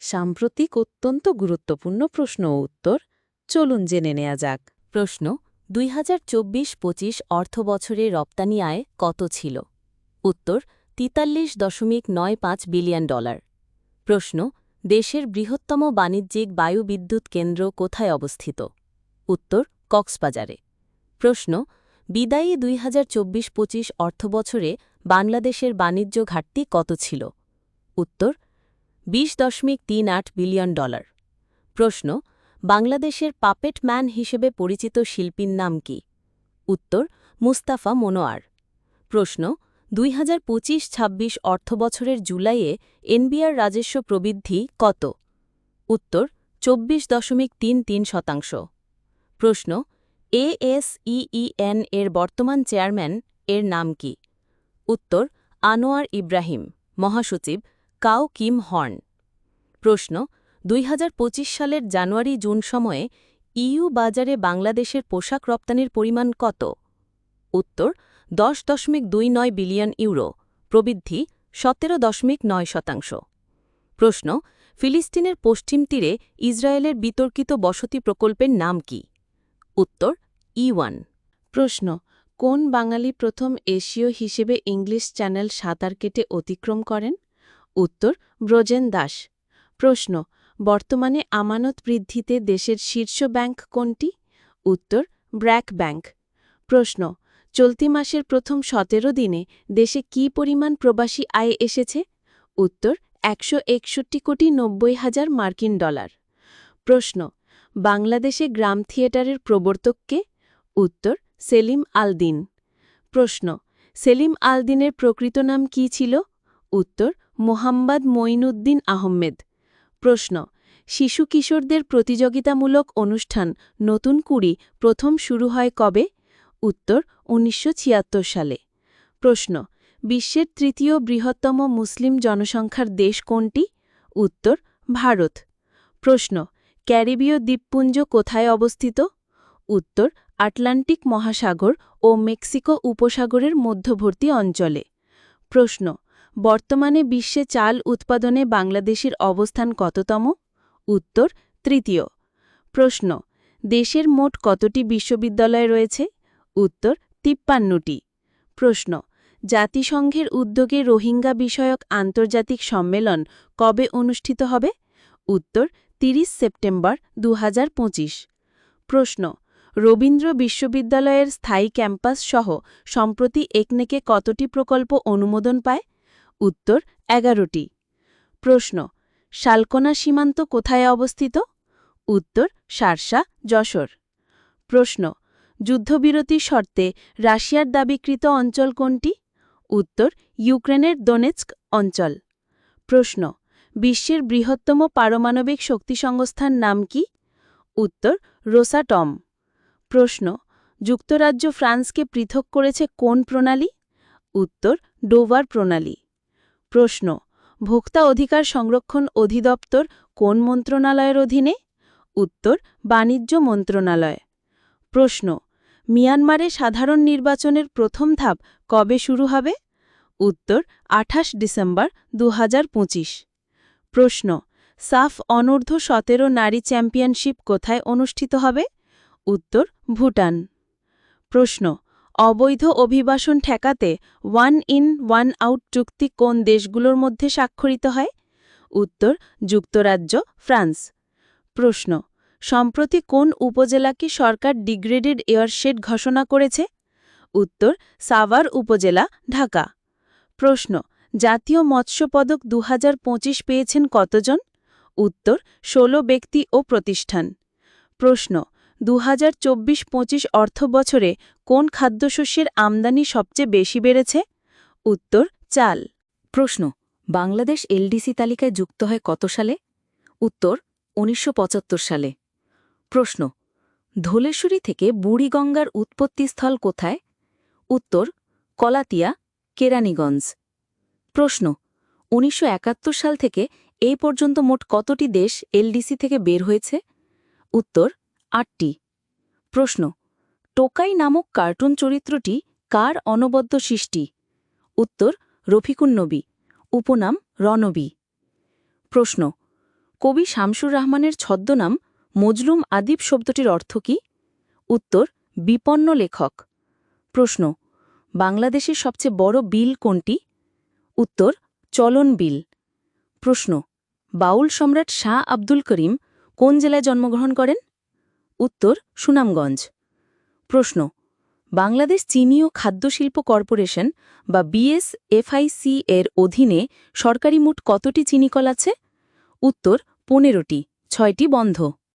সাম্প্রতিক অত্যন্ত গুরুত্বপূর্ণ প্রশ্ন ও উত্তর, চলুন জেনে নেওয়া যাক। প্রশ্ন, দুই হাজার চব্বিশ পঁচিশ অর্থবছরে রপ্তানি আয় কত ছিল? উত্তর, তিতাল্লিশ দশমিক নয় পাঁচ বিলিয়ন ডলার। প্রশ্ন, দেশের বৃহত্তম বাণিজ্যিক বায়ুবিদ্যুৎ কেন্দ্র কোথায় অবস্থিত? উত্তর, কক্সবাজারে। প্রশ্ন, বিদায়ী দুই হাজার চব্বিশ পঁচিশ অর্থবছরে বাংলাদেশের বাণিজ্য ঘাটতি কত ছিল? উত্তর বিশ দশমিক তিন আট বিলিয়ন ডলার। প্রশ্ন, বাংলাদেশের পাপেট ম্যান হিসেবে পরিচিত শিল্পীর নাম কি? উত্তর, মুস্তাফা মনোয়ার। প্রশ্ন, দুই হাজার পঁচিশ ছাব্বিশ অর্থবছরের জুলাইয়ে এনবিআর রাজস্ব প্রবৃদ্ধি কত? উত্তর, চব্বিশ দশমিক তিন তিন শতাংশ। প্রশ্ন, এএসইইএন এর বর্তমান চেয়ারম্যান এর নাম কি? উত্তর, আনোয়ার ইব্রাহিম, মহাসচিব কাও কিম হর্ন। প্রশ্ন, দুই হাজার পঁচিশ সালের জানুয়ারি জুন সময়ে ইউ বাজারে বাংলাদেশের পোশাক রপ্তানির পরিমাণ কত? উত্তর, দশ দশমিক দুই নয় বিলিয়ন ইউরো, প্রবৃদ্ধি সতেরো দশমিক নয় শতাংশ। প্রশ্ন, ফিলিস্তিনের পশ্চিম তীরে ইসরায়েলের বিতর্কিত বসতি প্রকল্পের নাম কি? উত্তর ই ওয়ান প্রশ্ন, কোন বাঙালি প্রথম এশীয় হিসেবে ইংলিশ চ্যানেল সাঁতার কেটে অতিক্রম করেন? উত্তর, ব্রজেন দাস। প্রশ্ন, বর্তমানে আমানত বৃদ্ধিতে দেশের শীর্ষ ব্যাংক কোনটি? উত্তর, ব্র্যাক ব্যাংক। প্রশ্ন, চলতি মাসের প্রথম সতেরো দিনে দেশে কি পরিমাণ প্রবাসী আয় এসেছে? উত্তর, একশো একষট্টি কোটি নব্বই হাজার মার্কিন ডলার। প্রশ্ন, বাংলাদেশে গ্রাম থিয়েটারের প্রবর্তককে উত্তর, সেলিম আলদিন। প্রশ্ন, সেলিম আলদিনের প্রকৃত নাম কি ছিল? উত্তর মোহাম্মদ মঈনুদ্দিন আহমেদ। প্রশ্ন, শিশু কিশোরদের প্রতিযোগিতামূলক অনুষ্ঠান নতুন কুড়ি প্রথম শুরু হয় কবে? উত্তর, উনিশশো ছিয়াত্তর সালে। প্রশ্ন, বিশ্বের তৃতীয় বৃহত্তম মুসলিম জনসংখ্যার দেশ কোনটি? উত্তর, ভারত। প্রশ্ন, ক্যারিবীয় দ্বীপপুঞ্জ কোথায় অবস্থিত? উত্তর, আটলান্টিক মহাসাগর ও মেক্সিকো উপসাগরের মধ্যবর্তী অঞ্চলে। প্রশ্ন বর্তমানে বিশ্বে চাল উৎপাদনে বাংলাদেশের অবস্থান কততম? উত্তর, তৃতীয়। প্রশ্ন, দেশের মোট কতটি বিশ্ববিদ্যালয় রয়েছে? উত্তর, তিপ্পান্নটি। প্রশ্ন, জাতিসংঘের উদ্যোগে রোহিঙ্গা বিষয়ক আন্তর্জাতিক সম্মেলন কবে অনুষ্ঠিত হবে? উত্তর ৩০ সেপ্টেম্বর দু হাজার পঁচিশ। প্রশ্ন, রবীন্দ্র বিশ্ববিদ্যালয়ের স্থায়ী ক্যাম্পাস সহ সম্প্রতি একনেকে কতটি প্রকল্প অনুমোদন পায়? উত্তর এগারোটি। প্রশ্ন, শালকোনা সীমান্ত কোথায় অবস্থিত? উত্তর, সারসা, যশোর। প্রশ্ন, যুদ্ধবিরতি শর্তে রাশিয়ার দাবিকৃত অঞ্চল কোনটি? উত্তর, ইউক্রেনের দোনেৎস্ক অঞ্চল। প্রশ্ন, বিশ্বের বৃহত্তম পারমাণবিক শক্তি সংস্থার নাম কি? উত্তর, রোসাটম। প্রশ্ন, যুক্তরাজ্য ফ্রান্সকে পৃথক করেছে কোন প্রণালী? উত্তর, ডোভার প্রণালী। প্রশ্ন, ভোক্তা অধিকার সংরক্ষণ অধিদপ্তর কোন মন্ত্রণালয়ের অধীনে? উত্তর, বাণিজ্য মন্ত্রণালয়। প্রশ্ন, মিয়ানমারে সাধারণ নির্বাচনের প্রথম ধাপ কবে শুরু হবে? উত্তর, আঠাশ ডিসেম্বর দু হাজার পঁচিশ। প্রশ্ন, সাফ অনূর্ধ্ব সতেরো নারী চ্যাম্পিয়নশিপ কোথায় অনুষ্ঠিত হবে? উত্তর, ভুটান। প্রশ্ন অবৈধ অভিবাসন ঠেকাতে ওয়ান ইন, ওয়ান আউট চুক্তি কোন দেশগুলোর মধ্যে স্বাক্ষরিত হয়? উত্তর, যুক্তরাজ্য, ফ্রান্স। প্রশ্ন, সম্প্রতি কোন উপজেলাকে সরকার ডিগ্রেডেড এয়ারশেড ঘোষণা করেছে? উত্তর, সাভার উপজেলা, ঢাকা। প্রশ্ন, জাতীয় মৎস্য পদক দু হাজার পঁচিশ পেয়েছেন কতজন? উত্তর ১৬ ব্যক্তি ও প্রতিষ্ঠান। প্রশ্ন দু হাজার চব্বিশ পঁচিশ অর্থ বছরে কোন খাদ্যশস্যের আমদানি সবচেয়ে বেশি বেড়েছে? উত্তর, চাল। প্রশ্ন, বাংলাদেশ এলডিসি তালিকায় যুক্ত হয় কত সালে? উত্তর, উনিশশো পঁচাত্তর সালে। প্রশ্ন, ধলেশ্বরী থেকে বুড়িগঙ্গার উৎপত্তিস্থল কোথায়? উত্তর, কলাতিয়া, কেরানীগঞ্জ। প্রশ্ন, উনিশশো একাত্তর সাল থেকে এই পর্যন্ত মোট কতটি দেশ এলডিসি থেকে বের হয়েছে? উত্তর আটটি। প্রশ্ন, টোকাই নামক কার্টুন চরিত্রটি কার অনবদ্য সৃষ্টি? উত্তর রফিকুন্নবী উপনাম রণবী প্রশ্ন, কবি শামসুর রহমানের ছদ্মনাম মজলুম আদিব শব্দটির অর্থ কি? উত্তর, বিপন্ন লেখক। প্রশ্ন, বাংলাদেশের সবচেয়ে বড় বিল কোনটি? উত্তর, চলন বিল। প্রশ্ন, বাউল সম্রাট শাহ আব্দুল করিম কোন জেলায় জন্মগ্রহণ করেন? উত্তর, সুনামগঞ্জ। প্রশ্ন, বাংলাদেশ চিনি ও খাদ্যশিল্প কর্পোরেশন বা বিএসএফআইসি এর অধীনে সরকারি মোট কতটি চিনিকল আছে? উত্তর, পনেরোটি, ছয়টি বন্ধ।